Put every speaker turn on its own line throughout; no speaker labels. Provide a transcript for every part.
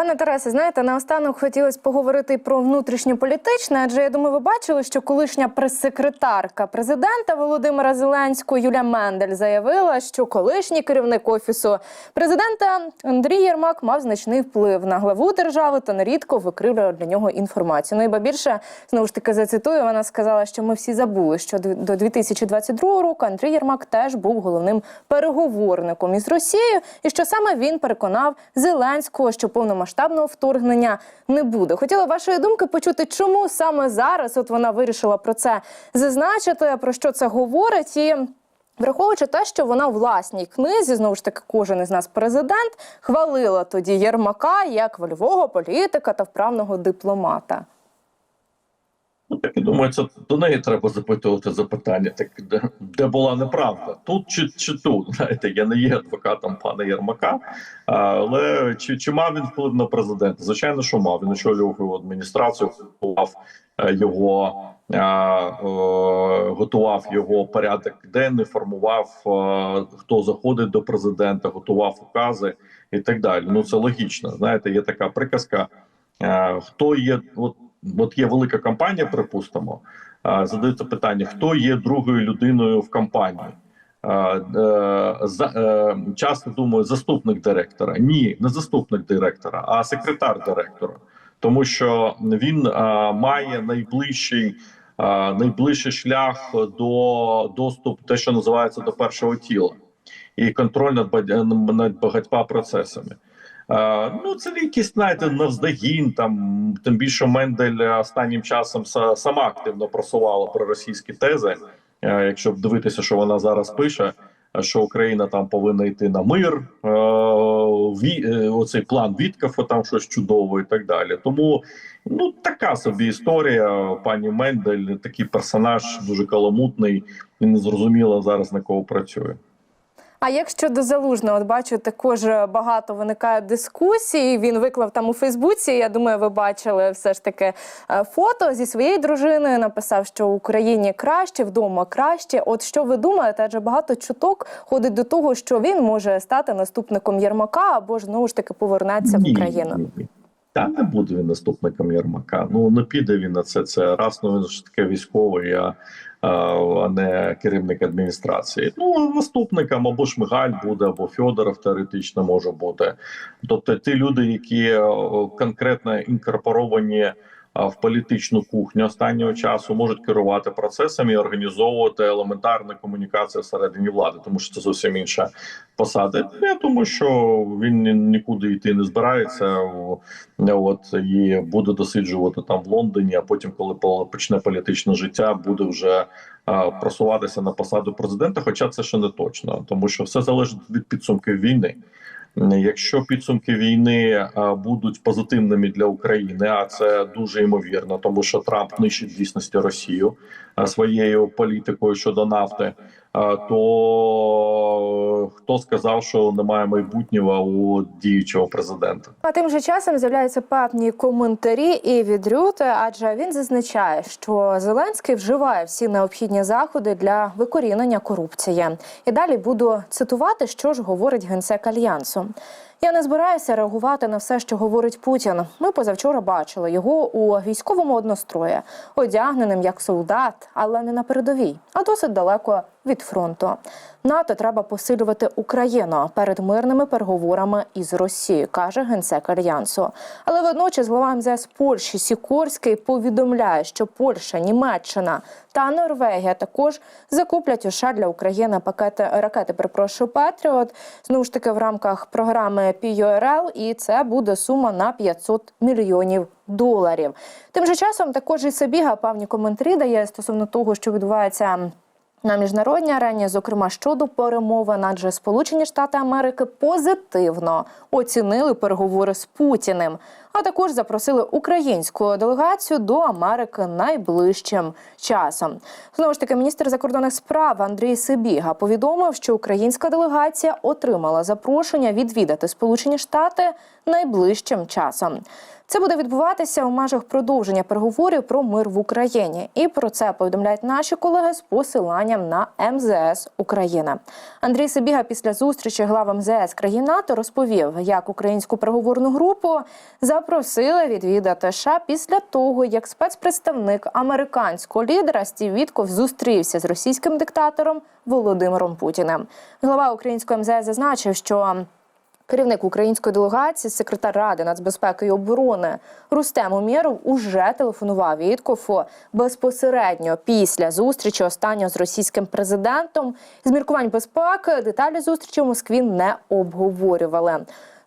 Пане Тарасе, знаєте, наостанок хотілося поговорити про внутрішньополітичне, адже я думаю, ви бачили, що колишня прес-секретарка президента Володимира Зеленського Юля Мендель заявила, що колишній керівник офісу президента Андрій Єрмак мав значний вплив на главу держави та нерідко викривлював для нього інформацію. Ну і ба більше знову ж таки зацитую. Вона сказала, що ми всі забули, що до 2022 року Андрій Єрмак теж був головним переговорником із Росією, і що саме він переконав Зеленського, що повномасштабного вторгнення не буде. Хотіла вашої думки почути, чому саме зараз от вона вирішила про це зазначити, про що це говорить і. Враховуючи те, що вона у власній книзі, знову ж таки, кожен із нас президент хвалила тоді Єрмака як вольового політика та вправного дипломата.
Думаю, це до неї треба запитувати запитання, так де, де була неправда, тут чи, чи тут. Знаєте, я не є адвокатом пана Єрмака, але чи, чи мав він вплив на президента? Звичайно, що мав. Він очолював його адміністрацію, готував е, його, е, готував його порядок денний, формував е, хто заходить до президента, готував укази і так далі. Ну це логічно. Знаєте, є така приказка. Хто є от от є велика компанія, припустимо, задається питання: хто є другою людиною в компанії? Е, за, е, часто думаю, заступник директора. Ні, не заступник директора, а секретар директора, тому що він має найближчий. Найближчий шлях до доступу, те, що називається до першого тіла, і контроль над над багатьма процесами. Е, Ну, це якісь, знаєте, навздогін, там тим більше Мендель останнім часом са- сама активно просувала проросійські тези. Е, Якщо дивитися, що вона зараз пише, що Україна там повинна йти на мир, е, оцей план Віткафа, там щось чудове і так далі. Тому ну така собі історія. Пані Мендель, такий персонаж дуже каламутний і незрозуміло зараз на кого працює.
А як щодо залужного, от бачу, також багато виникає дискусій. Він виклав там у Фейсбуці. Я думаю, ви бачили все ж таки е, фото зі своєю дружиною. Написав, що в Україні краще, вдома краще. От що ви думаєте? Адже багато чуток ходить до того, що він може стати наступником Єрмака або ж знову ж таки повернеться в Україну.
Та не буде він наступником Єрмака. Ну не піде він на це. Це раз ну він ж таке військовий, а, а, не керівник адміністрації. Ну наступником або Шмигаль буде, або Федоров теоретично може бути. Тобто ті люди, які конкретно інкорпоровані в політичну кухню останнього часу, можуть керувати процесами і організовувати елементарну комунікацію всередині влади, тому що це зовсім інша посада. Я думаю, що він нікуди йти не збирається. От і буде досиджувати там в Лондоні. А потім, коли почне політичне життя, буде вже просуватися на посаду президента. Хоча це ще не точно, тому що все залежить від підсумків війни. Якщо підсумки війни будуть позитивними для України, а це дуже ймовірно, тому що Трамп нищить в дійсності Росію своєю політикою щодо нафти. То хто сказав, що немає майбутнього у діючого президента?
А тим же часом з'являються певні коментарі і від Рюти, адже він зазначає, що Зеленський вживає всі необхідні заходи для викорінення корупції. І далі буду цитувати, що ж говорить генсек альянсу. Я не збираюся реагувати на все, що говорить Путін. Ми позавчора бачили його у військовому однострої, одягненим як солдат, але не на передовій, а досить далеко від фронту. НАТО треба посилювати Україну перед мирними переговорами із Росією, каже генсек альянсу. Але водночас глава МЗС Польщі Сікорський повідомляє, що Польща, Німеччина та Норвегія також закуплять у США для України пакети ракети. Перепрошую Петріот. Знову ж таки в рамках програми PURL, і це буде сума на 500 мільйонів доларів. Тим же часом також і Сабіга певні коментарі дає стосовно того, що відбувається. На міжнародній арені, зокрема щодо перемовин, адже Сполучені Штати Америки позитивно оцінили переговори з Путіним, а також запросили українську делегацію до Америки найближчим часом. Знову ж таки, міністр закордонних справ Андрій Сибіга повідомив, що українська делегація отримала запрошення відвідати Сполучені Штати найближчим часом. Це буде відбуватися у межах продовження переговорів про мир в Україні. І про це повідомляють наші колеги з посиланням на МЗС України. Андрій Сибіга після зустрічі глав МЗС країн НАТО розповів, як українську переговорну групу запросили відвідати США після того, як спецпредставник американського лідера Стів Вітков зустрівся з російським диктатором Володимиром Путіним. Глава української МЗС зазначив, що Керівник української делегації, секретар ради нацбезпеки і оборони Рустем Умєров уже телефонував Віткофу безпосередньо після зустрічі останнього з російським президентом. З міркувань безпеки деталі зустрічі в Москві не обговорювали.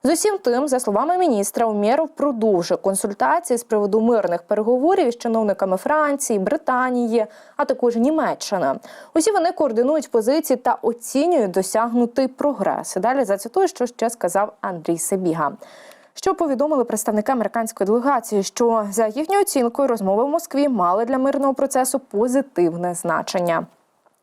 З усім тим, за словами міністра, Умєров продовжує консультації з приводу мирних переговорів із чиновниками Франції, Британії, а також Німеччини. Усі вони координують позиції та оцінюють досягнутий прогрес. Далі зацитую, що ще сказав Андрій Себіга. Що повідомили представники американської делегації, що за їхньою оцінкою розмови в Москві мали для мирного процесу позитивне значення.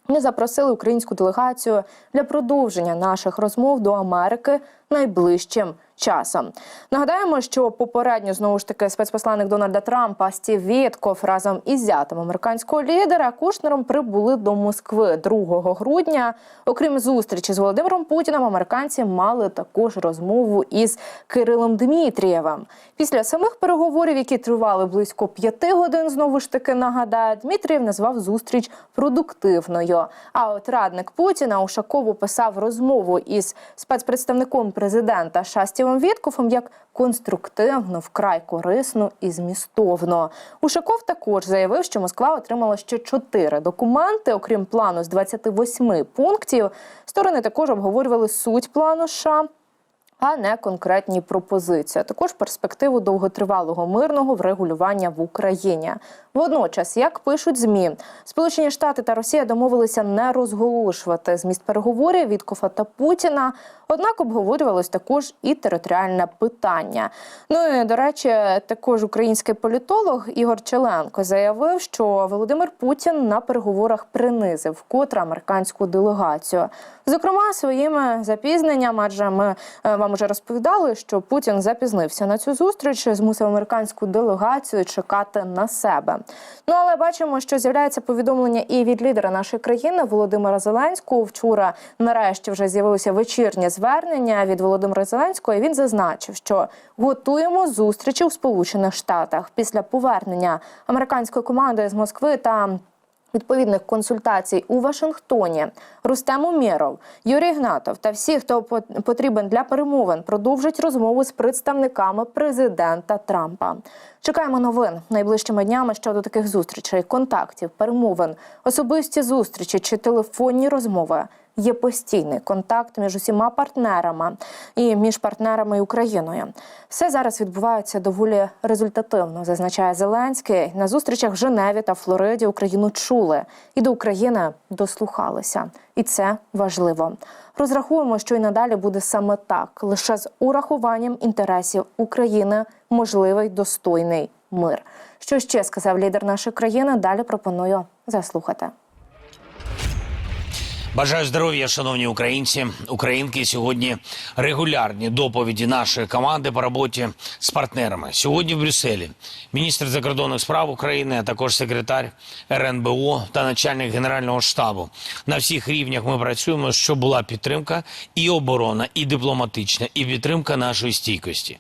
Ми запросили українську делегацію для продовження наших розмов до Америки найближчим часом. Нагадаємо, що попередньо знову ж таки спецпосланник Дональда Трампа Стів Вітков разом із зятем американського лідера Кушнером прибули до Москви 2 грудня. Окрім зустрічі з Володимиром Путіним, американці мали також розмову із Кирилом Дмитрієвим. Після самих переговорів, які тривали близько п'яти годин, знову ж таки нагадаю, Дмитрієв назвав зустріч продуктивною. А от радник Путіна Ушаков описав розмову із спецпредставником президента Шастєвим Віткофом як конструктивно, вкрай корисну і змістовно. Ушаков також заявив, що Москва отримала ще чотири документи. Окрім плану з 28 пунктів, сторони також обговорювали суть плану США. А не конкретні пропозиції, а також перспективу довготривалого мирного врегулювання в Україні. Водночас, як пишуть змі, Сполучені Штати та Росія домовилися не розголошувати зміст переговорів від Кофа та Путіна. Однак обговорювалось також і територіальне питання. Ну і до речі, також український політолог Ігор Челенко заявив, що Володимир Путін на переговорах принизив вкотре американську делегацію. Зокрема, своїми запізненнями, адже ми е, вам вже розповідали, що Путін запізнився на цю зустріч, змусив американську делегацію чекати на себе. Ну але бачимо, що з'являється повідомлення і від лідера нашої країни Володимира Зеленського. Вчора нарешті вже з'явилося вечірнє звернення від Володимира Зеленського. і Він зазначив, що готуємо зустрічі у Сполучених Штатах після повернення американської команди з Москви та відповідних консультацій у Вашингтоні Рустем Умєров, Юрій Гнатов та всі, хто по- потрібен для перемовин, продовжать розмову з представниками президента Трампа. Чекаємо новин найближчими днями щодо таких зустрічей, контактів, перемовин, особисті зустрічі чи телефонні розмови. Є постійний контакт між усіма партнерами і між партнерами і Україною. Все зараз відбувається доволі результативно, зазначає Зеленський. На зустрічах в Женеві та Флориді Україну чули і до України дослухалися. І це важливо. Розрахуємо, що і надалі буде саме так, лише з урахуванням інтересів України можливий достойний мир. Що ще сказав лідер нашої країни? Далі пропоную заслухати.
Бажаю здоров'я, шановні українці, українки. Сьогодні регулярні доповіді нашої команди по роботі з партнерами. Сьогодні в Брюсселі міністр закордонних справ України, а також секретар РНБО та начальник генерального штабу. На всіх рівнях ми працюємо, щоб була підтримка і оборона, і дипломатична, і підтримка нашої стійкості.